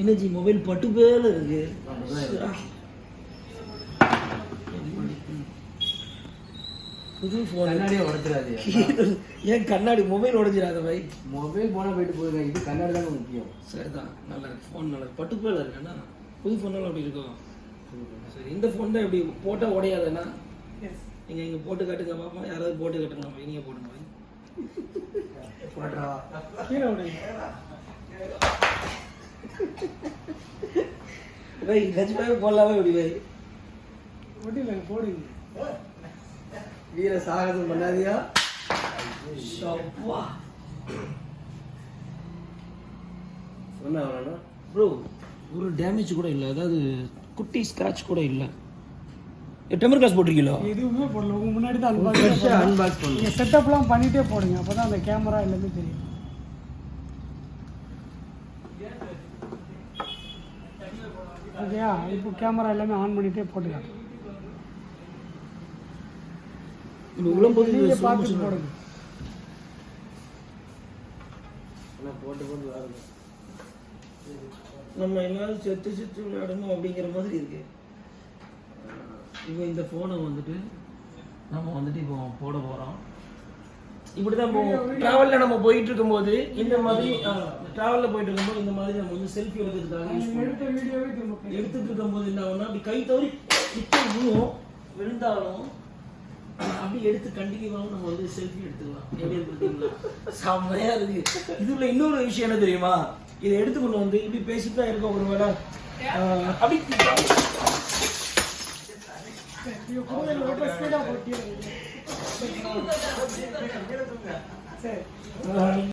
என்னஜி mobile பட்டு பேல இருக்கு. புது ஃபோன் கண்ணாடியே உடச்சிடாது ஏன் கண்ணாடி மொபைல் உடஞ்சிடாத பை மொபைல் போனா போயிட்டு போகுது இது கண்ணாடி தாங்க முக்கியம். சரிதான். நல்லா இருக்கு. ஃபோன் நல்லா இருக்கு. பட்டு பேல இருக்குண்ணா புது ஃபோனெல்லாம் அப்படி இருக்கும். சரி இந்த ஃபோன் தான் இப்படி போட்டால் உடையாதுண்ணா நீங்கள் இங்கே போட்டு காட்டுங்க பாப்பா. யாராவது போட்டு காட்டுங்க நீங்கள் போடுங்க பை. கீழே விடுங்க பை நிஜமாவே போடலாமே இப்படி பை ஒட்டில போடுங்க வீர சாகசம் பண்ணாதியா ஷப்பா சொன்ன அவனா ப்ரோ ஒரு டேமேஜ் கூட இல்லை. அதாவது குட்டி ஸ்க்ராட்ச் கூட இல்லை. டெம்பர் கிளாஸ் போட்டிருக்கீங்களோ? எதுவுமே போடல. உங்க முன்னாடி தான் அன்பாக்ஸ் அன்பாக்ஸ் பண்ணு. நீங்க செட்டப்லாம் பண்ணிட்டே போடுங்க. அப்பதான் அந்த கேமரா எல்லாமே தெரியும். ஓகேயா இப்போ கேமரா எல்லாமே ஆன் பண்ணிட்டே போட்டுக்கலாம் இப்போ விழும்போது நீங்க slow பார்த்து போடுங்க. போட்டு போட்டு வருது நம்ம எல்லாரும் செத்து செத்து விளையாடணும் அப்படிங்கிற மாதிரி இருக்கு. இப்போ இந்த ஃபோனை வந்துட்டு நம்ம வந்துட்டு இப்போ போட போகிறோம் இப்படி தான் போவோம் ட்ராவலில் நம்ம போயிட்டு இருக்கும்போது இந்த மாதிரி ட்ராவலில் போயிட்டு இருக்கும்போது இந்த மாதிரி நம்ம வந்து செல்ஃபி எடுக்கிறதுக்காக யூஸ் பண்ணுவோம். எடுத்துட்டு இருக்கும்போது என்ன ஆகும்னா அப்படி கை தவறி விழுவும். விழுந்தாலும் அப்படி எடுத்து கண்டினியூவாகவும் நம்ம வந்து செல்ஃபி எடுத்துக்கலாம். எப்படி இருக்கு பார்த்தீங்களா செம்மையா இருக்கு. இதுல இன்னொரு விஷயம் என்ன தெரியுமா? இதை எடுத்துக்கொண்டு வந்து இப்படி பேசிட்டு தான் இருக்கோம் ஒரு வேளை அப்படி சரி